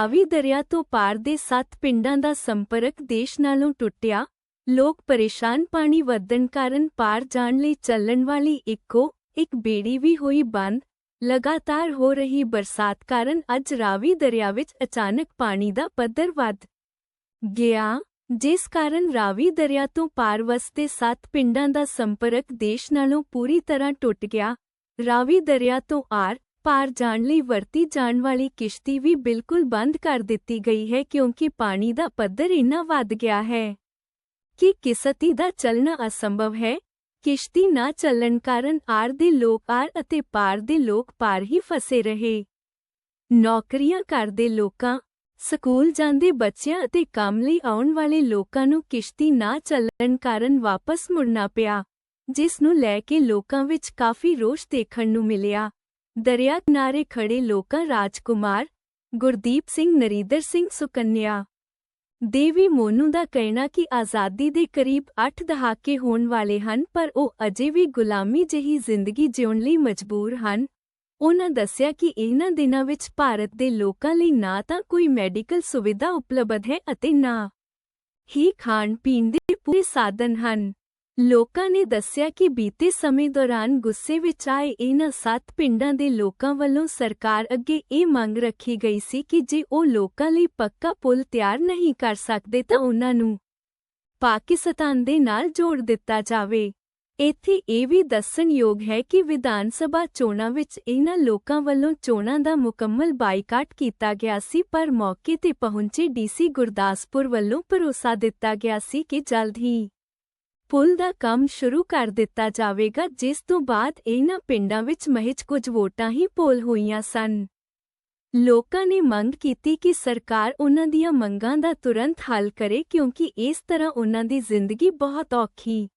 ਰਾਵੀ ਦਰਿਆ ਤੋਂ ਪਾਰ ਦੇ ਸੱਤ ਪਿੰਡਾਂ ਦਾ ਸੰਪਰਕ ਦੇਸ਼ ਨਾਲੋਂ ਟੁੱਟਿਆ। ਲੋਕ ਪਰੇਸ਼ਾਨ ਪਾਣੀ ਵਧਣ ਕਾਰਨ ਪਾਰ ਜਾਣ ਲਈ ਚੱਲਣ ਵਾਲੀ ਇੱਕੋ ਇੱਕ ਬੇੜੀ ਵੀ ਹੋਈ ਬੰਦ। ਲਗਾਤਾਰ ਹੋ ਰਹੀ ਬਰਸਾਤ ਕਾਰਨ ਅੱਜ ਰਾਵੀ ਦਰਿਆ ਵਿੱਚ ਅਚਾਨਕ ਪਾਣੀ ਦਾ ਪੱਧਰ ਵੱਧ ਗਿਆ। ਜਿਸ ਕਾਰਨ ਰਾਵੀ ਦਰਿਆ ਤੋਂ ਪਾਰ ਵਸਦੇ ਸੱਤ ਪਿੰਡਾਂ ਦਾ ਸੰਪਰਕ ਦੇਸ਼ ਨਾਲੋਂ ਪੂਰੀ ਤਰ੍ਹਾਂ ਟੁੱਟ ਗਿਆ। ਰਾਵੀ ਦਰਿਆ ਤੋਂ ਆਰ ਪਾਰ ਜਾਣ ਲਈ ਵਰਤੀ ਜਾਣ ਵਾਲੀ ਕਿਸ਼ਤੀ ਵੀ ਬਿਲਕੁਲ ਬੰਦ ਕਰ ਦਿੱਤੀ ਗਈ ਹੈ ਕਿਉਂਕਿ ਪਾਣੀ ਦਾ ਪੱਧਰ ਇੰਨਾ ਵੱਧ ਗਿਆ ਹੈ। ਕਿ ਕਿਸ਼ਤੀ ਦਾ ਚੱਲਣਾ ਅਸੰਭਵ ਹੈ? ਕਿਸ਼ਤੀ ਨਾ ਚੱਲਣ ਕਾਰਨ ਆਰ ਦੇ ਲੋਕ ਆਰ ਅਤੇ ਪਾਰ ਦੇ ਲੋਕ ਪਾਰ ਹੀ ਫਸੇ ਰਹੇ। ਨੌਕਰੀਆਂ ਕਰਦੇ ਲੋਕਾਂ, ਸਕੂਲ ਜਾਂਦੇ ਬੱਚਿਆਂ ਅਤੇ ਕੰਮ ਲਈ ਆਉਣ ਵਾਲੇ ਲੋਕਾਂ ਨੂੰ ਕਿਸ਼ਤੀ ਨਾ ਚੱਲਣ ਕਾਰਨ ਵਾਪਸ ਮੁੜਨਾ ਪਿਆ, ਜਿਸ ਨੂੰ ਲੈ ਕੇ ਲੋਕਾਂ ਵਿੱਚ ਕਾਫੀ ਰੋਸ਼ ਦੇਖਣ ਨੂੰ ਮਿਲਿਆ। ਦਰਿਆ ਕਿਨਾਰੇ ਖੜੇ ਲੋਕਾਂ ਰਾਜਕੁਮਾਰ ਗੁਰਦੀਪ ਸਿੰਘ, ਨਰੀਦਰ ਸਿੰਘ ਸੁਕੰਨਿਆ। ਦੇਵੀ ਮੋਨੂ ਦਾ ਕਹਿਣਾ ਕਿ ਆਜ਼ਾਦੀ ਦੇ ਕਰੀਬ 8 ਦਹਾਕੇ ਹੋਣ ਵਾਲੇ ਹਨ, ਪਰ ਉਹ ਅਜੇ ਵੀ ਗੁਲਾਮੀ ਜਿਹੀ ਜ਼ਿੰਦਗੀ ਜਿਉਣ ਲਈ ਮਜਬੂਰ ਹਨ। ਉਹਨਾਂ ਦੱਸਿਆ ਕਿ ਇਹਨਾਂ ਦਿਨਾਂ ਵਿੱਚ ਭਾਰਤ ਦੇ ਲੋਕਾਂ ਲਈ ਨਾ ਤਾਂ ਕੋਈ ਮੈਡੀਕਲ ਸੁਵਿਧਾ ਉਪਲਬਧ ਹੈ ਅਤੇ ਨਾ ਹੀ ਖਾਣ ਪੀਣ ਦੇ ਪੂਰੇ ਸਾਧਨ ਹਨ। ਲੋਕਾਂ ਨੇ ਦੱਸਿਆ ਕਿ ਬੀਤੇ ਸਮੇਂ ਦੌਰਾਨ ਗੁੱਸੇ ਵਿੱਚ ਆਏ ਇਹਨਾਂ ਸੱਤ ਪਿੰਡਾਂ ਦੇ ਲੋਕਾਂ ਵੱਲੋਂ ਸਰਕਾਰ ਅੱਗੇ ਇਹ ਮੰਗ ਰੱਖੀ ਗਈ ਸੀ ਕਿ ਜੇ ਉਹ ਲੋਕਾਂ ਲਈ ਪੱਕਾ ਪੁਲ ਤਿਆਰ ਨਹੀਂ ਕਰ ਸਕਦੇ ਤਾਂ ਉਹਨਾਂ ਨੂੰ ਪਾਕਿਸਤਾਨ ਦੇ ਨਾਲ ਜੋੜ ਦਿੱਤਾ ਜਾਵੇ। ਇੱਥੇ ਇਹ ਵੀ ਦੱਸਣਯੋਗ ਹੈ ਕਿ ਵਿਧਾਨ ਸਭਾ ਚੋਣਾਂ ਵਿੱਚ ਇਹਨਾਂ ਲੋਕਾਂ ਵੱਲੋਂ ਚੋਣਾਂ ਦਾ ਮੁਕੰਮਲ ਬਾਈਕਾਟ ਕੀਤਾ ਗਿਆ ਸੀ, ਪਰ ਮੌਕੇ ਤੇ ਪਹੁੰਚੇ ਡੀਸੀ ਗੁਰਦਾਸਪੁਰ ਵੱਲੋਂ ਭਰੋਸਾ ਦਿੱਤਾ ਗਿਆ ਸੀ ਕਿ ਜਲਦ ਹੀ ਪੁਲ ਦਾ ਕੰਮ ਸ਼ੁਰੂ ਕਰ ਦਿੱਤਾ ਜਾਵੇਗਾ, ਜਿਸ ਤੋਂ ਬਾਅਦ ਇਹਨਾਂ ਪਿੰਡਾਂ ਵਿੱਚ ਮਹਿਜ ਕੁਝ ਵੋਟਾਂ ਹੀ ਪੋਲ ਹੋਈਆਂ ਸਨ। ਲੋਕਾਂ ਨੇ ਮੰਗ ਕੀਤੀ ਕਿ ਸਰਕਾਰ ਉਹਨਾਂ ਦੀਆਂ ਮੰਗਾਂ ਦਾ ਤੁਰੰਤ ਹੱਲ ਕਰੇ, ਕਿਉਂਕਿ ਇਸ ਤਰ੍ਹਾਂ ਉਹਨਾਂ ਦੀ ਜ਼ਿੰਦਗੀ ਬਹੁਤ ਔਖੀ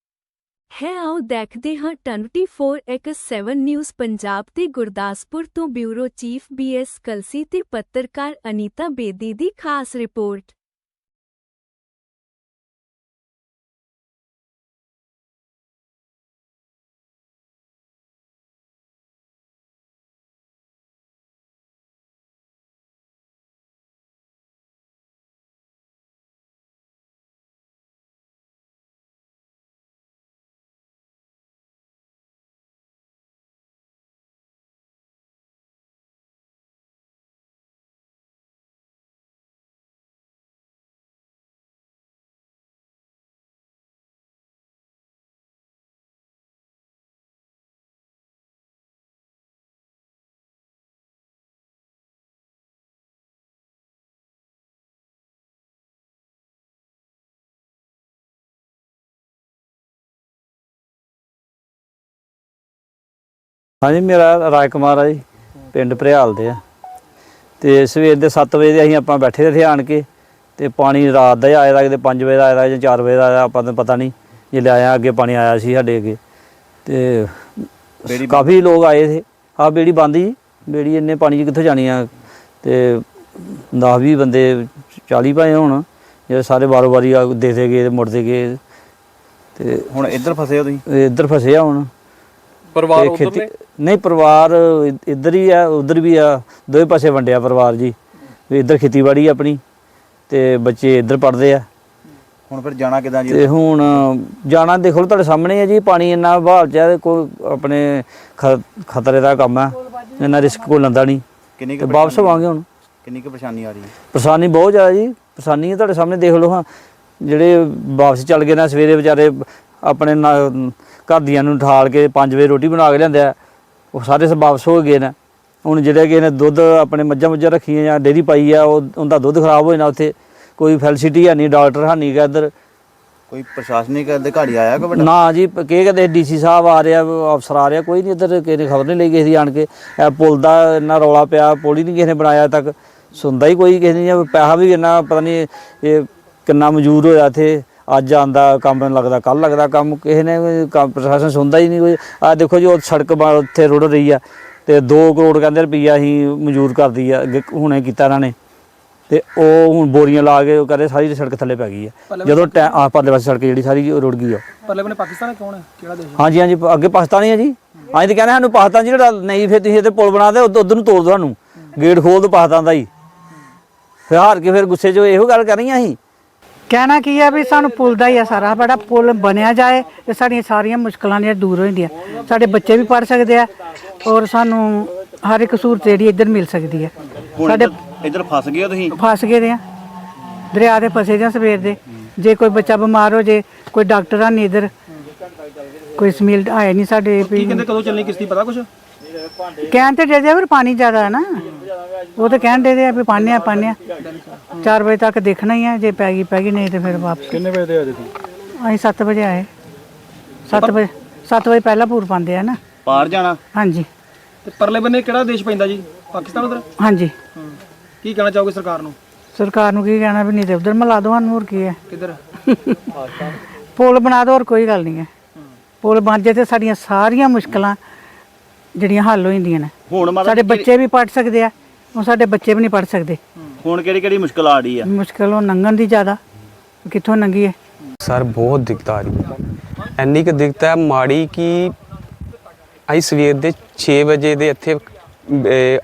ਹੈ। ਆਓ ਦੇਖਦੇ ਹਾਂ 24x7 ਨਿਊਜ਼ ਪੰਜਾਬ ਤੇ ਗੁਰਦਾਸਪੁਰ ਤੋਂ ਬਿਊਰੋ ਚੀਫ ਬੀਐਸ ਕਲਸੀ ਤੇ ਪੱਤਰਕਾਰ ਅਨੀਤਾ ਬੇਦੀ ਦੀ ਖਾਸ ਰਿਪੋਰਟ। ਹਾਂਜੀ ਮੇਰਾ ਰਾਜ ਕੁਮਾਰ ਆ ਜੀ ਪਿੰਡ ਭਰਿਆਲ ਦੇ ਆ। ਤੇ ਸਵੇਰ ਦੇ 7 ਵਜੇ ਦੇ ਅਸੀਂ ਆਪਾਂ ਬੈਠੇ ਇੱਥੇ ਆਣ ਕੇ ਤੇ ਪਾਣੀ ਰਾਤ ਦਾ ਆਇਆ ਦਾ ਕਿਤੇ 5 ਵਜੇ ਦਾ ਆਇਆ ਜਾਂ 4 ਵਜੇ ਦਾ ਆਇਆ ਆਪਾਂ ਨੂੰ ਪਤਾ ਨਹੀਂ ਜੇ ਲਿਆਇਆ ਅੱਗੇ ਪਾਣੀ ਆਇਆ ਸੀ ਸਾਡੇ ਅੱਗੇ। ਤੇ ਕਾਫੀ ਲੋਕ ਆਏ ਸੀ। ਆ ਬੇੜੀ ਬੰਦ ਜੀ ਬੇੜੀ ਇੰਨੇ ਪਾਣੀ 'ਚ ਕਿੱਥੋਂ ਜਾਣੀ ਆ? ਤੇ 10 20 ਬੰਦੇ 40 ਪਏ ਹੁਣ ਜਿਹੜੇ ਸਾਰੇ ਬਾਰੋ ਬਾਰੀ ਆ ਦੇ ਦੇ ਗਏ ਮੁੜਦੇ ਗਏ। ਤੇ ਹੁਣ ਇੱਧਰ ਫਸੇ ਹੋ ਤੁਸੀਂ? ਇੱਧਰ ਫਸੇ ਆ ਹੁਣ। ਪਰਿਵਾਰ ਤੇ ਉਧਰਲੇ? ਨਹੀਂ ਪਰਿਵਾਰ ਇੱਧਰ ਹੀ ਆ ਉਧਰ ਵੀ ਆ। ਦੋਵੇਂ ਪਾਸੇ ਵੰਡਿਆ ਪਰਿਵਾਰ ਜੀ। ਵੀ ਇੱਧਰ ਖੇਤੀਬਾੜੀ ਆਪਣੀ ਤੇ ਬੱਚੇ ਇੱਧਰ ਪੜਦੇ ਆ। ਹੁਣ ਫਿਰ ਜਾਣਾ ਕਿਦਾਂ ਜੀ? ਤੇ ਹੁਣ ਜਾਣਾ ਦੇਖ ਲਓ ਤੁਹਾਡੇ ਸਾਹਮਣੇ ਹੈ ਜੀ ਪਾਣੀ ਇੰਨਾ ਬਹਾਵ ਚ ਹੈ ਕੋਈ ਆਪਣੇ ਖਤਰੇ ਦਾ ਕੰਮ ਹੈ ਇੰਨਾ ਰਿਸਕ ਕੋਈ ਲੈਂਦਾ ਨਹੀਂ। ਕਿੰਨੀ ਕੁ ਵਾਪਸ ਆਵਾਂਗੇ ਹੁਣ। ਕਿੰਨੀ ਕੁ ਪਰੇਸ਼ਾਨੀ ਆ ਰਹੀ? ਹੈ ਪਰੇਸ਼ਾਨੀ ਬਹੁਤ ਜ਼ਿਆਦਾ ਜੀ। ਪਰੇਸ਼ਾਨੀ ਹੈ ਤੁਹਾਡੇ ਸਾਹਮਣੇ ਦੇਖ ਲਓ ਹਾਂ। ਜਿਹੜੇ ਵਾਪਸ ਚੱਲ ਗਏ ਨਾ ਸਵੇਰੇ ਵਿਚਾਰੇ ਆਪਣੇ ਨਾ- ਘਰ ਦੀਆਂ ਨੂੰ ਠਾਲ ਕੇ 5 ਵਜੇ ਰੋਟੀ ਬਣਾ ਕੇ ਲਿਆਂਦੇ ਆ। ਉਹ ਸਾਰੇ ਸ ਵਾਪਸ ਹੋ ਗਏ ਨੇ। ਹੁਣ ਜਿਹੜੇ ਕਿ ਨੇ ਦੁੱਧ ਆਪਣੇ ਮੱਝਾਂ ਮੁੱਝਾਂ ਰੱਖੀਆਂ ਜਾਂ ਡੇਰੀ ਪਾਈ ਆ ਉਹ ਉਹਦਾ ਦੁੱਧ ਖਰਾਬ ਹੋ ਜਾਣਾ ਉੱਥੇ। ਕੋਈ ਫੈਸਿਲਿਟੀ ਹੈ ਨਹੀਂ ਡਾਕਟਰ ਹੈ ਨਹੀਂ ਗਾ ਇੱਧਰ। ਕੋਈ ਪ੍ਰਸ਼ਾਸਨਿਕ ਅਧਿਕਾਰੀ ਆਇਆ ਕੋਈ ਵੱਡਾ? ਨਾ ਜੀ ਕੀ ਕਹਿੰਦੇ ਡੀਸੀ ਸਾਹਿਬ ਆ ਰਿਹਾ ਅਫਸਰ ਆ ਰਿਹਾ ਕੋਈ ਨਹੀਂ ਇੱਧਰ ਕਿਸੇ ਨੇ ਖਬਰ ਨਹੀਂ ਲਈ ਕਿਸੇ ਦੀ ਆਣ ਕੇ। ਇਹ ਪੁਲ ਦਾ ਇੰਨਾ ਰੌਲਾ ਪਿਆ ਪੁਲ ਹੀ ਨਹੀਂ ਕਿਸੇ ਨੇ ਬਣਾਇਆ ਤੱਕ। ਸੁਣਦਾ ਹੀ ਕੋਈ ਕਿਸੇ ਨੇ ਪੈਸਾ ਵੀ ਇੰਨਾ ਪਤਾ ਨਹੀਂ ਇਹ ਕਿੰਨਾ ਮਨਜ਼ੂਰ ਹੋਇਆ ਇੱਥੇ। ਅੱਜ ਆਂਦਾ ਕੰਮ ਮੈਨੂੰ ਲੱਗਦਾ ਕੱਲ ਲੱਗਦਾ ਕੰਮ ਕਿਸੇ ਨੇ ਕੋਈ ਕੰਮ ਪ੍ਰਸ਼ਾਸਨ ਸੁਣਦਾ ਹੀ ਨਹੀਂ ਕੋਈ। ਆ ਦੇਖੋ ਜੀ ਉਹ ਸੜਕ ਬਾ- ਉੱਥੇ ਰੁੜ ਰਹੀ ਆ ਤੇ 2 ਕਰੋੜ ਕਹਿੰਦੇ ਰੁਪਈਆ ਅਸੀਂ ਮਨਜ਼ੂਰ ਕਰਦੀ ਆ ਅੱਗੇ ਹੁਣੇ ਕੀਤਾ ਇਹਨਾਂ ਨੇ। ਤੇ ਉਹ ਹੁਣ ਬੋਰੀਆਂ ਲਾ ਕੇ ਉਹ ਕਰੇ ਸਾਰੀ ਸੜਕ ਥੱਲੇ ਪੈ ਗਈ ਆ। ਜਦੋਂ ਟੈ- ਆਹ ਪਰਲੇ ਪਾਸੇ ਸੜਕ ਜਿਹੜੀ ਸਾਰੀ ਉਹ ਰੁੜ ਗਈ ਆ। ਪਰਲੇ ਬਨੇ ਪਾਕਿਸਤਾਨ ਕੌਣ ਹੈ? ਕਿਹੜਾ ਦੇਸ਼ ਹਾਂਜੀ ਹਾਂਜੀ ਪ- ਅੱਗੇ ਪਾਕਿਸਤਾਨ ਹੀ ਹੈ ਜੀ। ਅਸੀਂ ਤਾਂ ਕਹਿੰਦੇ ਸਾਨੂੰ ਪਾਕਿਸਤਾਨ ਜਿਹੜਾ ਨਹੀਂ ਫਿਰ ਤੁਸੀਂ ਇੱਥੇ ਪੁਲ ਬਣਾ ਦੇ ਉਧਰ ਨੂੰ ਤੋੜ ਦਿਓ ਸਾਨੂੰ। ਗੇਟ ਖੋਲ ਦਿਓ ਪਾਕਿਸਤਾਨ ਦਾ ਹੀ। ਫਿਰ ਹਾਰ ਕੇ ਫਿਰ ਗੁੱਸੇ 'ਚ ਇਹੋ ਗੱਲ ਕਰਨੀਆਂ ਸੀ ਕਹਿਣਾ ਕੀ ਹੈ ਵੀ ਸਾਨੂੰ ਪੁੱਲ ਦਾ ਹੀ ਆ ਸਾਰਾ ਬੜਾ ਪੁੱਲ ਬਣਿਆ ਜਾਏ ਤੇ ਸਾਡੀਆਂ ਸਾਰੀਆਂ ਮੁਸ਼ਕਲਾਂ ਜਿਹੜੀਆਂ ਦੂਰ ਹੋ ਜਾਂਦੀਆਂ। ਸਾਡੇ ਬੱਚੇ ਵੀ ਪੜ ਸਕਦੇ ਆ ਔਰ ਸਾਨੂੰ ਹਰ ਇੱਕ ਸਹੂਲਤ ਜਿਹੜੀ ਇੱਧਰ ਮਿਲ ਸਕਦੀ ਹੈ ਸਾਡੇ ਇੱਧਰ- ਫਸ ਗਏ ਹੋ ਤੁਸੀਂ? ਫਸ ਗਏ ਦੇ ਆ। ਦਰਿਆ ਦੇ ਫਸੇ ਜਾਂ ਸਵੇਰ ਦੇ। ਜੇ ਕੋਈ ਬੱਚਾ ਬਿਮਾਰ ਹੋ ਜੇ ਕੋਈ ਡਾਕਟਰ ਆ ਨਹੀਂ ਇੱਧਰ ਕੋਈ ਸਮੀਲ ਆਇਆ ਨਹੀਂ ਸਾਡੇ ਕੀ ਕਹਿੰਦੇ ਕਦੋਂ ਚੱਲਣੀ ਕਿਸ਼ਤੀ ਪਤਾ ਕੁਛ? ਕਹਿਣ ਤੇ ਦੇ ਦੇ ਪਰ ਪਾਣੀ ਜ਼ਿਆਦਾ ਹੈ ਨਾ। ਉਹ ਤਾਂ ਕਹਿਣ ਦੇ ਦੇ ਆ ਵੀ ਪਾਣੇ ਆ ਪਾਣੇ ਆ। 4 ਵਜੇ ਤੱਕ ਦੇਖਣਾ ਹੀ ਆ ਜੇ ਪੈ ਗਈ ਪੈ ਗਈ ਨਹੀਂ ਤੇ ਫਿਰ ਵਾਪਸ। ਕਿੰਨੇ ਵਜੇ ਦੇ ਆ ਜੀ ਤੁਸੀਂ? ਅਸੀਂ 7 ਵਜੇ ਆਏ। 7 ਵਜੇ 7 ਵਜੇ ਪਹਿਲਾਂ ਪੂਰ ਪਾਉਂਦੇ ਆ ਨਾ। ਪਾਰ ਜਾਣਾ? ਹਾਂਜੀ। ਤੇ ਪਰਲੇ ਬੰਨੇ ਕਿਹੜਾ ਦੇਸ਼ ਪੈਂਦਾ ਜੀ? ਪਾਕਿਸਤਾਨ ਉਧਰ? ਹਾਂਜੀ। ਕੀ ਕਹਿਣਾ ਚਾਹੋਗੇ ਸਰਕਾਰ ਨੂੰ? ਸਰਕਾਰ ਨੂੰ ਕੀ ਕਹਿਣਾ ਵੀ ਨਹੀਂ ਤੇ ਉਧਰ ਮਿਲਾ ਦੋ ਸਾਨੂੰ ਹੋਰ ਕੀ ਹੈ? ਕਿੱਧਰ? ਪੁਲ ਬਣਾ ਦੋ ਹੋਰ ਕੋਈ ਗੱਲ ਨਹੀਂ ਹੈ। ਪੁਲ ਬਣ ਜੇ ਤੇ ਸਾਡੀਆਂ ਸਾਰੀਆਂ ਮੁਸ਼ਕਲਾਂ ਜਿਹੜੀਆਂ ਹੱਲ ਹੋ ਜਾਂਦੀਆਂ ਨੇ। ਹੁਣ ਸਾਡੇ ਬੱਚੇ ਵੀ ਪੜ ਸਕਦੇ ਆ। ਉਹ ਸਾਡੇ ਬੱਚੇ ਵੀ ਨਹੀਂ ਪੜ ਸਕਦੇ। ਹੁਣ ਕਿਹੜੀ ਕਿਹੜੀ ਮੁਸ਼ਕਲ ਆ ਰਹੀ ਆ? ਮੁਸ਼ਕਲ ਉਹ ਲੰਘਣ ਦੀ ਜ਼ਿਆਦਾ ਕਿੱਥੋਂ ਲੰਘੀਏ ਸਰ ਬਹੁਤ ਦਿੱਕਤ ਆ ਰਹੀ ਹੈ। ਇੰਨੀ ਕੁ ਦਿੱਕਤ ਹੈ ਮਾੜੀ ਕਿ ਅਸੀਂ ਸਵੇਰ ਦੇ 6 ਵਜੇ ਦੇ ਇੱਥੇ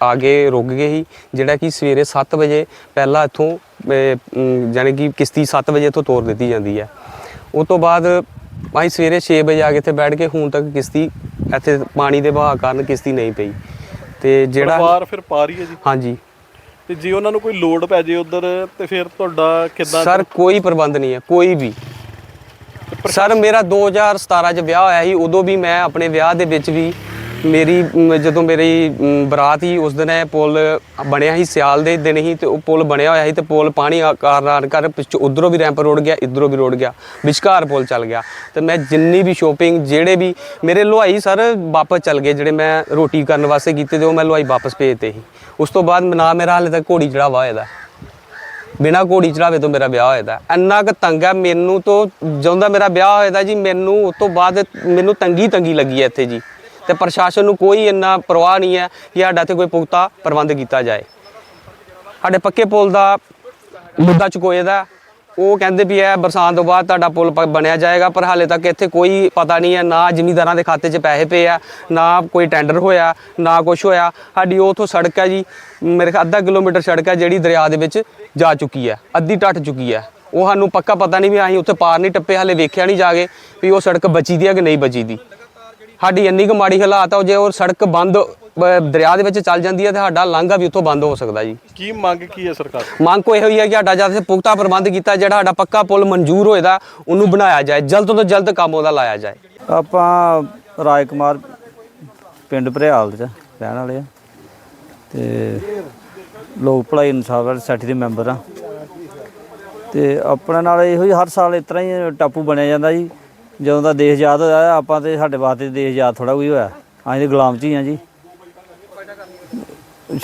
ਆ ਰੁਕ ਗਏ ਸੀ ਜਿਹੜਾ ਕਿ ਸਵੇਰੇ 7 ਵਜੇ ਪਹਿਲਾਂ ਇੱਥੋਂ ਜਾਣੀ ਕਿ ਕਿਸ਼ਤੀ 7 ਵਜੇ ਤੋਂ ਤੋਰ ਦਿੱਤੀ ਜਾਂਦੀ ਹੈ। ਉਸ ਤੋਂ ਬਾਅਦ ਅਸੀਂ ਸਵੇਰੇ 6 ਵਜੇ ਆ ਕੇ ਇੱਥੇ ਬੈਠ ਕੇ ਹੁਣ ਤੱਕ ਕਿਸ਼ਤੀ ਇੱਥੇ ਪਾਣੀ ਦੇ ਵਹਾਅ ਕਾਰਨ ਕਿਸ਼ਤੀ ਨਹੀਂ ਪਈ। ਤੇ ਜਿਹੜਾ ਪਰਿਵਾਰ ਫਿਰ ਪਾ ਰਹੀ ਹੈ ਜੀ। ਹਾਂਜੀ। ਤੇ ਜੇ ਉਹਨਾਂ ਨੂੰ ਕੋਈ ਲੋਡ ਪੈ ਜੇ ਉਧਰ ਤੇ ਫਿਰ ਤੁਹਾਡਾ ਕਿੱਦਾਂ ਸਰ ਕੋਈ ਪ੍ਰਬੰਧ ਨਹੀਂ ਹੈ ਕੋਈ ਵੀ। ਸਰ ਮੇਰਾ 2017 ਚ ਵਿਆਹ ਹੋਇਆ ਸੀ ਉਦੋਂ ਵੀ ਮੈਂ ਆਪਣੇ ਵਿਆਹ ਦੇ ਵਿੱਚ ਵੀ ਮੇਰੀ ਜਦੋਂ ਮੇਰੀ ਬਰਾਤ ਸੀ ਉਸ ਦਿਨ ਇਹ ਪੁਲ ਬਣਿਆ ਸੀ, ਸਿਆਲ ਦੇ ਦਿਨ ਹੀ ਤੇ ਉਹ ਪੁਲ ਬਣਿਆ ਹੋਇਆ ਸੀ ਤੇ ਪੁਲ ਪਾਣੀ ਆ- ਕਾਰਨ ਕਰ ਪਿੱਛੇ ਉਧਰੋਂ ਵੀ ਰੈਂਪ ਰੋੜ ਗਿਆ, ਇਧਰੋਂ ਵੀ ਰੋੜ ਗਿਆ, ਵਿਚਕਾਰ ਪੁਲ ਚੱਲ ਗਿਆ। ਤੇ ਮੈਂ ਜਿੰਨੀ ਵੀ ਸ਼ੋਪਿੰਗ ਜਿਹੜੇ ਵੀ ਮੇਰੇ ਲੋਹਾਈ ਸਰ ਵਾਪਸ ਚੱਲ ਗਏ, ਜਿਹੜੇ ਮੈਂ ਰੋਟੀ ਕਰਨ ਵਾਸਤੇ ਕੀਤੇ ਤੇ ਉਹ ਮੈਂ ਲੋਹਾਈ ਵਾਪਸ ਭੇਜਤੇ ਸੀ। ਉਸ ਤੋਂ ਬਾਅਦ ਨਾ ਮੇਰਾ ਹਾਲੇ ਤੱਕ ਘੋੜੀ ਚੜਾਵਾ ਹੋਇਆ ਦਾ। ਬਿਨਾ ਘੋੜੀ ਚੜਾਵੇ ਤੋਂ ਮੇਰਾ ਵਿਆਹ ਹੋਇਆ ਦਾ। ਇੰਨਾ ਕੁ ਤੰਗ ਹੈ ਮੈਨੂੰ ਤੋਂ ਜਦੋਂ ਦਾ ਮੇਰਾ ਵਿਆਹ ਹੋਇਆ ਦਾ ਜੀ, ਮੈਨੂੰ ਉਸ ਤੋਂ ਬਾਅਦ ਮੈਨੂੰ ਤੰਗੀ ਤੰਗੀ ਲੱਗੀ ਹੈ ਇੱਥੇ ਜੀ। ਤੇ ਪ੍ਰਸ਼ਾਸਨ ਨੂੰ ਕੋਈ ਇੰਨਾ ਪਰਵਾਹ ਨਹੀਂ ਹੈ ਕਿ ਸਾਡਾ ਤੇ ਕੋਈ ਪੁਖਤਾ ਪ੍ਰਬੰਧ ਕੀਤਾ ਜਾਏ। ਸਾਡੇ ਪੱਕੇ ਪੁਲ ਦਾ ਮੁੱਦਾ ਚੁਕੋਏ ਦਾ ਉਹ ਕਹਿੰਦੇ ਵੀ ਇਹ ਬਰਸਾਤ ਤੋਂ ਬਾਅਦ ਤੁਹਾਡਾ ਪੁਲ ਪ- ਬਣਿਆ ਜਾਏਗਾ, ਪਰ ਹਾਲੇ ਤੱਕ ਇੱਥੇ ਕੋਈ ਪਤਾ ਨਹੀਂ ਹੈ, ਨਾ ਜ਼ਿਮੀਂਦਾਰਾਂ ਦੇ ਖਾਤੇ 'ਚ ਪੈਸੇ ਪਏ ਆ, ਨਾ ਕੋਈ ਟੈਂਡਰ ਹੋਇਆ, ਨਾ ਕੁਝ ਹੋਇਆ। ਸਾਡੀ ਉਥੋਂ ਸੜਕ ਹੈ ਜੀ, ਮੇਰੇ ਖਿਆਲ ਅੱਧਾ ਕਿਲੋਮੀਟਰ ਸੜਕ ਹੈ ਜਿਹੜੀ ਦਰਿਆ ਦੇ ਵਿੱਚ ਜਾ ਚੁੱਕੀ ਹੈ, ਅੱਧੀ ਟੱਟ ਚੁੱਕੀ ਹੈ। ਉਹ ਸਾਨੂੰ ਪੱਕਾ ਪਤਾ ਨਹੀਂ ਵੀ ਅਸੀਂ ਉੱਥੇ ਪਾਰ ਨਹੀਂ ਟੱਪੇ, ਹਾਲੇ ਵੇਖਿਆ ਨਹੀਂ ਜਾ ਕੇ ਵੀ ਉਹ ਸੜਕ ਬਚੀ ਦੀ ਹੈ ਕਿ ਨਹੀਂ ਬਚੀ ਦੀ ਸਾਡੀ ਇੰਨੀ ਕੁ ਮਾੜੀ ਹਾਲਾਤ ਆ ਜੇ ਉਹ ਸੜਕ ਬੰਦ ਦਰਿਆ ਦੇ ਵਿੱਚ ਚੱਲ ਜਾਂਦੀ ਹੈ ਤੇ ਸਾਡਾ ਲਾਂਘਾ ਵੀ ਉੱਥੋਂ ਬੰਦ ਹੋ ਸਕਦਾ ਜੀ। ਕੀ ਮੰਗ ਕੀ ਹੈ ਸਰਕਾਰ ਤੋਂ? ਮੰਗ ਕੋ ਇਹੋ ਹੀ ਹੈ ਕਿ ਸਾਡਾ ਜਦ ਸੇ ਪੁਖਤਾ ਪ੍ਰਬੰਧ ਕੀਤਾ ਜਿਹੜਾ ਸਾਡਾ ਪੱਕਾ ਪੁਲ ਮਨਜ਼ੂਰ ਹੋਏਦਾ ਉਹਨੂੰ ਬਣਾਇਆ ਜਾਏ ਜਲਦ ਤੋਂ ਜਲਦ ਕੰਮ ਉਹਦਾ ਲਾਇਆ ਜਾਏ। ਆਪਾਂ ਰਾਜ ਕੁਮਾਰ ਪਿੰਡ ਭਰਿਆਲ ਚ ਰਹਿਣ ਵਾਲੇ ਆ। ਤੇ ਲੋਕ ਭਲਾਈ ਇਨਸਾਫ ਵਾਲੀ ਸੋਸਾਇਟੀ ਦੇ ਮੈਂਬਰ ਆ। ਤੇ ਆਪਣੇ ਨਾਲ ਇਹੋ ਹੀ ਹਰ ਸਾਲ ਇਸ ਤਰ੍ਹਾਂ ਹੀ ਟਾਪੂ ਬਣਿਆ ਜਾਂਦਾ ਜੀ। ਜਦੋਂ ਦਾ ਦੇਸ਼ ਆਜ਼ਾਦ ਹੋਇਆ ਆਪਾਂ ਤੇ ਸਾਡੇ ਵਾਸਤੇ ਦੇਸ਼ ਆਜ਼ਾਦ ਥੋੜਾ ਕੋਈ ਹੋਇਆ। ਅਸੀਂ ਤੇ ਗੁਲਾਮ ਚ ਹੀ ਆ ਜੀ।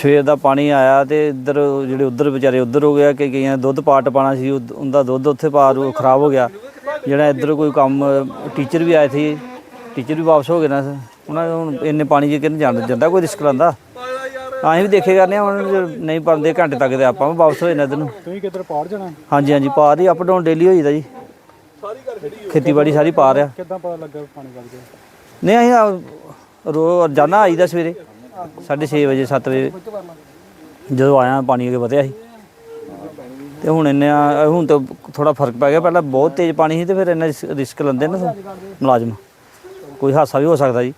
ਸਵੇਰ ਦਾ ਪਾਣੀ ਆਇਆ ਤੇ ਇੱਧਰ ਜਿਹੜੇ ਉੱਧਰ ਵਿਚਾਰੇ ਉੱਧਰ ਹੋ ਗਿਆ ਕਿ ਕਈਆਂ ਦੁੱਧ ਪਾਟ ਪਾਣਾ ਸੀ ਉਹ- ਉਹਦਾ ਦੁੱਧ ਉੱਥੇ ਉਹ ਖਰਾਬ ਹੋ ਗਿਆ। ਜਿਹੜਾ ਇੱਧਰ ਕੋਈ ਕੰਮ ਟੀਚਰ ਵੀ ਆਏ ਸੀ ਟੀਚਰ ਵੀ ਵਾਪਸ ਹੋ ਗਏ ਨਾ। ਉਹਨਾਂ ਨੂੰ ਹੁਣ ਇੰਨੇ ਪਾਣੀ 'ਚ ਕਿਹਨ ਜਾਂਦਾ ਕੋਈ ਰਿਸਕ ਲੈਂਦਾ। ਅਸੀਂ ਵੀ ਦੇਖੇ ਕਰਨੇ ਆ, ਹੁਣ ਜੇ ਨਹੀਂ ਪਾਉਂਦੇ ਘੰਟੇ ਤੱਕ ਤੇ ਆਪਾਂ ਵੀ ਵਾਪਸ ਹੋ ਜਾਣਾ ਇੱਧਰ ਨੂੰ। ਤੁਸੀਂ ਕਿੱਧਰ ਪਾਰ ਜਾਣਾ? ਹਾਂਜੀ ਹਾਂਜੀ ਪਾਰ ਹੀ ਅਪ ਡਾਊਨ ਡੇਲੀ ਹੋਈਦਾ ਜੀ। ਖੇਤੀਬਾੜੀ ਸਾਰੀ ਪਾਰ ਆ ਕਿੱਦਾਂ ਪਤਾ ਲੱਗਾ ਪਾਣੀ ਵੱਗ ਗਿਆ? ਨਹੀਂ ਅਸੀਂ ਆ- ਰੋ ਰੋਜ਼ਾਨਾ ਆਈਦਾ ਸਵੇਰੇ 6:30 ਵਜੇ 7 ਵਜੇ। ਜਦੋਂ ਆਇਆ ਪਾਣੀ ਅੱਗੇ ਵਧਿਆ ਸੀ। ਤੇ ਹੁਣ ਇੰਨਾ ਹੁਣ ਤਾਂ ਥੋੜਾ ਫ਼ਰਕ ਪੈ ਗਿਆ। ਪਹਿਲਾਂ ਬਹੁਤ ਤੇਜ਼ ਪਾਣੀ ਸੀ ਤੇ ਫਿਰ ਇੰਨਾ ਰਿਸ- ਰਿਸਕ ਲੈਂਦੇ ਨਾ ਮੁਲਾਜ਼ਮ। ਕੋਈ ਹਾਦਸਾ ਵੀ ਹੋ ਸਕਦਾ ਜੀ।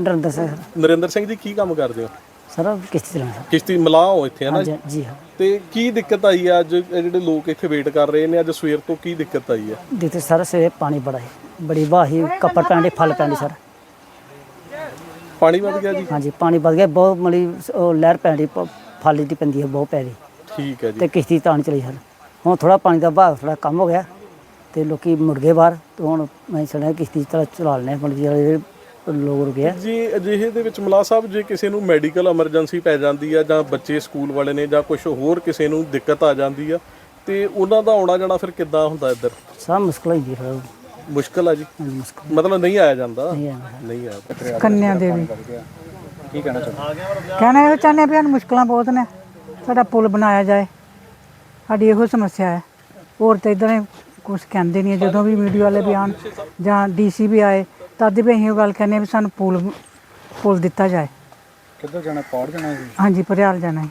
ਨਰਿੰਦਰ ਸਿੰਘ ਨਰਿੰਦਰ ਸਿੰਘ ਜੀ ਕੀ ਕੰਮ ਕਰਦੇ ਹੋ? ਸਰ ਕਿਸ਼ਤੀ ਚਲਾਉਣਾ ਕਿਸ਼ਤੀ ਮਲਾਹ ਹੋ ਇੱਥੇ ਹੈ ਨਾ ਜੀ? ਜੀ ਹਾਂ। ਤੇ ਕੀ ਦਿੱਕਤ ਆਈ ਹੈ ਅੱਜ ਇਹ ਜਿਹੜੇ ਲੋਕ ਇੱਥੇ ਵੇਟ ਕਰ ਰਹੇ ਨੇ ਅੱਜ ਸਵੇਰ ਤੋਂ ਕੀ ਦਿੱਕਤ ਆਈ ਹੈ ਦਿੱਤੇ ਸਰ ਸਵੇਰੇ ਪਾਣੀ ਬੜਾ ਹੈ ਬੜੀ ਵਾਹੀ ਕੱਪੜ ਪੈਂਦੇ ਫਲ ਪੈਂਦੇ ਸਰ। ਪਾਣੀ ਵੱਧ ਗਿਆ ਜੀ? ਹਾਂਜੀ ਪਾਣੀ ਵੱਧ ਗਿਆ। ਬਹੁਤ ਮਲੀ ਉਹ ਲਹਿਰ ਪੈਂਦੀ ਪ- ਫਲ ਦੀ ਪੈਂਦੀ ਹੈ ਬਹੁਤ ਪੈ ਰਹੀ ਠੀਕ ਹੈ ਜੀ। ਤੇ ਕਿਸ਼ਤੀ ਤਾਂ ਚਲੀ ਸਰ। ਹੁਣ ਥੋੜਾ ਪਾਣੀ ਦਾ ਵਹਾਅ ਥੋੜਾ ਕੰਮ ਹੋ ਗਿਆ। ਤੇ ਲੋਕੀ ਮੁੜ ਗਏ ਬਾਹਰ। ਤੇ ਹੁਣ ਮੈਂ ਸੁਣਿਆ ਕਿਸ਼ਤੀ ਚਲਾ ਚਲਾ ਲੈਣੇ ਮਤਲਬ ਜਿਹੜੇ ਲੋਕ ਰੁਕੇ ਆ ਜੀ ਅਜਿਹੇ ਦੇ ਵਿੱਚ ਮਲਾਹ ਸਾਹਿਬ ਜੇ ਕਿਸੇ ਨੂੰ ਮੈਡੀਕਲ ਐਮਰਜੈਂਸੀ ਪੈ ਜਾਂਦੀ ਆ ਜਾਂ ਬੱਚੇ ਸਕੂਲ ਵਾਲੇ ਨੇ ਜਾਂ ਕੁਝ ਹੋਰ ਕਿਸੇ ਨੂੰ ਦਿੱਕਤ ਆ ਜਾਂਦੀ ਆ ਤੇ ਉਹਨਾਂ ਦਾ ਆਉਣਾ ਜਾਣਾ ਫਿਰ ਕਿੱਦਾਂ ਹੁੰਦਾ ਇੱਧਰ? ਸਭ ਮੁਸ਼ਕਲ ਹੋਈ ਫਿਰ ਮੁਸ਼ਕਲ ਆ ਜੀ? ਮੁਸ਼ਕਲ। ਮਤਲਬ ਨਹੀਂ ਆਇਆ ਜਾਂਦਾ? ਨਹੀਂ ਆਉਂਦਾ ਨਹੀਂ ਆਇਆ। ਕੰਨਿਆ ਦੇਵੀ ਕੀ ਕਹਿਣਾ ਚਾਹੁੰਦੇ? ਕਹਿਣਾ ਇਹ ਚਾਹੁੰਦੇ ਹਾਂ ਵੀ ਸਾਨੂੰ ਮੁਸ਼ਕਲਾਂ ਬਹੁਤ ਨੇ। ਸਾਡਾ ਪੁਲ ਬਣਾਇਆ ਜਾਏ। ਸਾਡੀ ਇਹੋ ਸਮੱਸਿਆ ਹੈ। ਹੋਰ ਤਾਂ ਇਦਾਂ ਕੁਝ ਕਹਿੰਦੇ ਨਹੀਂ ਹੈ। ਜਦੋਂ ਵੀ ਮੀਡੀਆ ਵਾਲੇ ਵੀ ਆਉਣ ਜਾਂ ਡੀਸੀ ਵੀ ਆਏ ਤਦ ਵੀ ਅਸੀਂ ਉਹ ਗੱਲ ਕਹਿੰਦੇ ਹਾਂ ਵੀ ਸਾਨੂੰ ਪੁਲ ਪੁਲ ਦਿੱਤਾ ਜਾਏ। ਕਿੱਧਰ ਜਾਣਾ? ਪਾਰ ਜਾਣਾ ਜੀ? ਹਾਂਜੀ ਭਰਿਆਲ ਜਾਣਾ ਹੈ।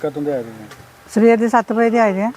ਕਦੋਂ ਦੇ ਆਏ ਤੁਸੀਂ ਸਵੇਰ ਦੇ 7 ਵਜੇ ਦੇ ਆਏ ਦੇ ਆ।